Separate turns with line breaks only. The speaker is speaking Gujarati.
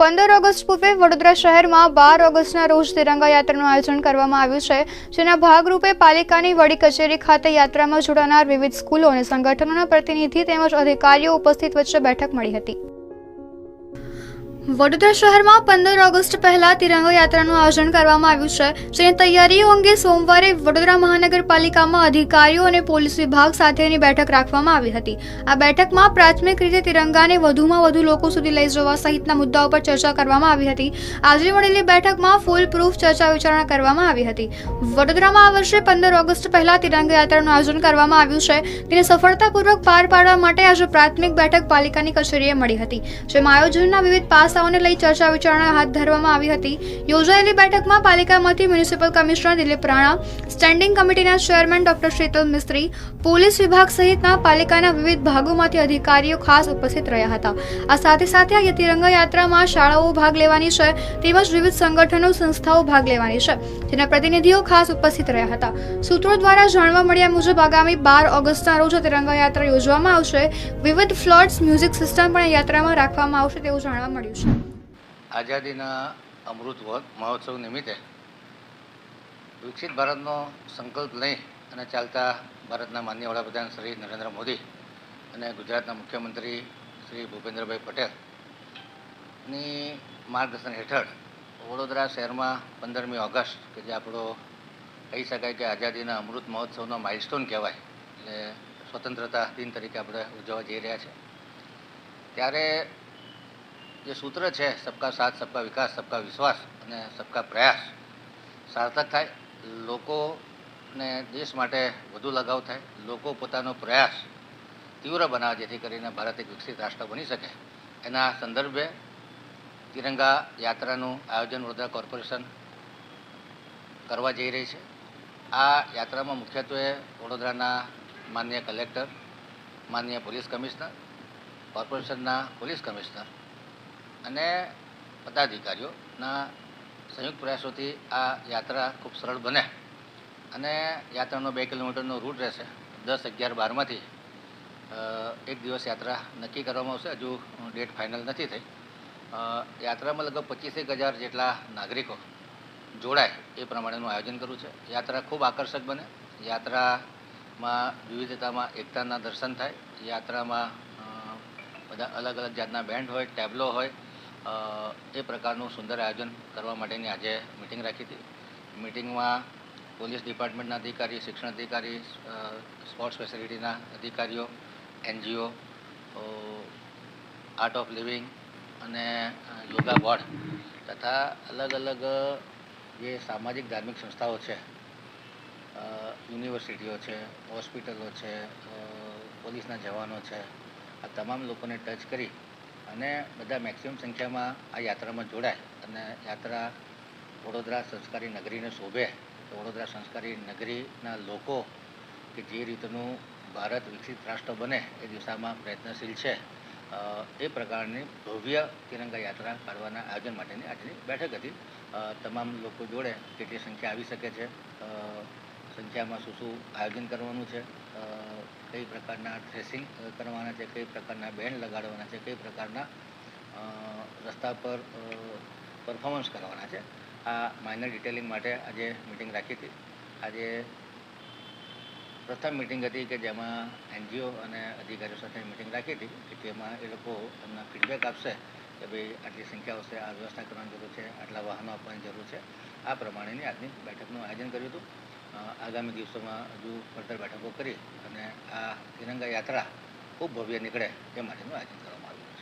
પંદર ઓગસ્ટ પૂર્વે વડોદરા શહેરમાં બાર ઓગસ્ટના રોજ તિરંગા યાત્રાનું આયોજન કરવામાં આવ્યું છે, જેના ભાગરૂપે પાલિકાની વડી કચેરી ખાતે યાત્રામાં જોડાનાર વિવિધ સ્કૂલો અને સંગઠનોના પ્રતિનિધિ તેમજ અધિકારીઓ ઉપસ્થિત વચ્ચે બેઠક મળી હતી. વડોદરા શહેરમાં પંદર ઓગસ્ટ પહેલા તિરંગો યાત્રાનું આયોજન કરવામાં આવ્યું છે. જેની તૈયારીઓ અંગે સોમવારે વડોદરા મહાનગરપાલિકામાં અધિકારીઓ અને પોલીસ વિભાગ સાથેની બેઠક રાખવામાં આવી હતી. આ બેઠકમાં પ્રાથમિક રીતે તિરંગાને વધુમાં વધુ લોકો સુધી લઈ જવા સહિતના મુદ્દાઓ પર ચર્ચા કરવામાં આવી હતી. આજે મળેલી બેઠકમાં ફૂલ પ્રૂફ ચર્ચા વિચારણા કરવામાં આવી હતી. વડોદરામાં આ વર્ષે પંદર ઓગસ્ટ પહેલા તિરંગા યાત્રાનું આયોજન કરવામાં આવ્યું છે. તેને સફળતાપૂર્વક પાર પાડવા માટે આજે પ્રાથમિક બેઠક પાલિકાની કચેરીએ મળી હતી, જેમાં આયોજનના વિવિધ પાસાઓને લઈ ચર્ચા વિચારણા હાથ ધરવામાં આવી હતી. યોજાયેલી બેઠકમાં પાલિકામાંથી municipal commissioner Dilip Rana, standing કમિટીના chairman doctor Sheetal Mistry, police વિભાગ સહિતના પાલિકાના વિવિધ ભાગોમાંથી અધિકારીઓ ખાસ ઉપસ્થિત રહ્યા હતા. આ સાથે સાથે આ તિરંગા યાત્રામાં શાળાઓ ભાગ લેવાની છે, તેમજ વિવિધ સંગઠનો, સંસ્થાઓ ભાગ લેવાની છે, જેના પ્રતિનિધિઓ ખાસ ઉપસ્થિત રહ્યા હતા. સૂત્રો દ્વારા જાણવા મળ્યા મુજબ આગામી બાર ઓગસ્ટના રોજ તિરંગા યાત્રા યોજવામાં આવશે. વિવિધ ફ્લોટ્સ મ્યુઝિક સિસ્ટમ પણ યાત્રામાં રાખવામાં આવશે તેવું જાણવા મળ્યું છે.
આઝાદીના અમૃત મહોત્સવ નિમિત્તે વિકસિત ભારતનો સંકલ્પ લઈ અને ચાલતા ભારતના માન્ય વડાપ્રધાન શ્રી નરેન્દ્ર મોદી અને ગુજરાતના મુખ્યમંત્રી શ્રી ભૂપેન્દ્રભાઈ પટેલની માર્ગદર્શન હેઠળ વડોદરા શહેરમાં પંદરમી ઓગસ્ટ, કે જે આપણો કહી શકાય કે આઝાદીના અમૃત મહોત્સવનો માઇલસ્ટોન કહેવાય, એટલે સ્વતંત્રતા દિન તરીકે આપણે ઉજવવા જઈ રહ્યા છે. ત્યારે જે સૂત્ર છે, સબકા સાથ, સબકા વિકાસ, સબકા વિશ્વાસ અને સબકા પ્રયાસ, સાર્થક થાય. લોકોને દેશ માટે વધુ લગાવ થાય. લોકો પોતાનો પ્રયાસ તીવ્ર બનાવે જેથી કરીને ભારત એક વિકસિત રાષ્ટ્ર બની શકે. એના સંદર્ભે તિરંગા યાત્રાનું આયોજન વડોદરા કોર્પોરેશન કરવા જઈ રહી છે. આ યાત્રામાં મુખ્યત્વે વડોદરાના માન્ય કલેક્ટર, માન્ય પોલીસ કમિશનર, કોર્પોરેશનના પોલીસ કમિશનર અને પદાધિકારીઓના સંયુક્ત પ્રયાસોથી આ યાત્રા ખૂબ સરળ બને. અને યાત્રાનો બે કિલોમીટરનો રૂટ રહેશે. દસ અગિયાર બારમાંથી એક દિવસ યાત્રા નક્કી કરવામાં આવશે. હજુ ડેટ ફાઇનલ નથી થઈ. યાત્રામાં લગભગ પચીસેક હજાર જેટલા નાગરિકો જોડાય એ પ્રમાણેનું આયોજન કર્યું છે. યાત્રા ખૂબ આકર્ષક બને. યાત્રામાં વિવિધતામાં એકતાના દર્શન થાય. યાત્રામાં બધા અલગ અલગ જાતના બેન્ડ હોય, ટેબ્લો હોય એ પ્રકારનું સુંદર આયોજન કરવા માટેની આજે મિટિંગ રાખી હતી. મિટિંગમાં પોલીસ ડિપાર્ટમેન્ટના અધિકારી, શિક્ષણ અધિકારી સ્પોર્ટ્સ ફેસિલિટીના અધિકારીઓ, એનજીઓ આર્ટ ઓફ લિવિંગ અને યોગા બોર્ડ તથા અલગ અલગ જે સામાજિક ધાર્મિક સંસ્થાઓ છે યુનિવર્સિટીઓ છે, હોસ્પિટલો છે પોલીસના જવાનો છે, આ તમામ લોકોને ટચ કરી અને બધા મેક્સિમમ સંખ્યામાં આ યાત્રામાં જોડાય. અને યાત્રા વડોદરા સંસ્કારી નગરીને શોભે. તો વડોદરા સંસ્કારી નગરીના લોકો કે જે રીતનું ભારત વિકસિત રાષ્ટ્ર બને એ દિશામાં પ્રયત્નશીલ છે. એ પ્રકારની ભવ્ય તિરંગા યાત્રા કાઢવાના આયોજન માટેની આજની બેઠક હતી. તમામ લોકો જોડે કેટલી સંખ્યા આવી શકે છે? સંખ્યામાં શું શું આયોજન કરવાનું છે? કઈ પ્રકારના ડ્રેસિંગ કરવાના છે? કઈ પ્રકારના બેન્ડ લગાડવાના છે? કઈ પ્રકારના રસ્તા પર પરફોર્મન્સ કરવાના છે? આ માઇનર ડિટેલિંગ માટે આજે મિટિંગ રાખી હતી. આજે પ્રથમ મિટિંગ હતી કે જેમાં એનજીઓ અને અધિકારીઓ સાથે મિટિંગ રાખી હતી કે જેમાં એ લોકો એમના ફીડબેક આપશે કે ભાઈ આટલી સંખ્યા હશે આ વ્યવસ્થા કરવાની જરૂર છે, આટલા વાહનો આપવાની જરૂર છે. આ પ્રમાણેની આજની બેઠકનું આયોજન કર્યું હતું. આગામી દિવસોમાં હજુ ફર્ધર બેઠકો કરી અને આ તિરંગા યાત્રા ખૂબ ભવ્ય નીકળે તે માટેનું આયોજન કરવામાં આવ્યું છે.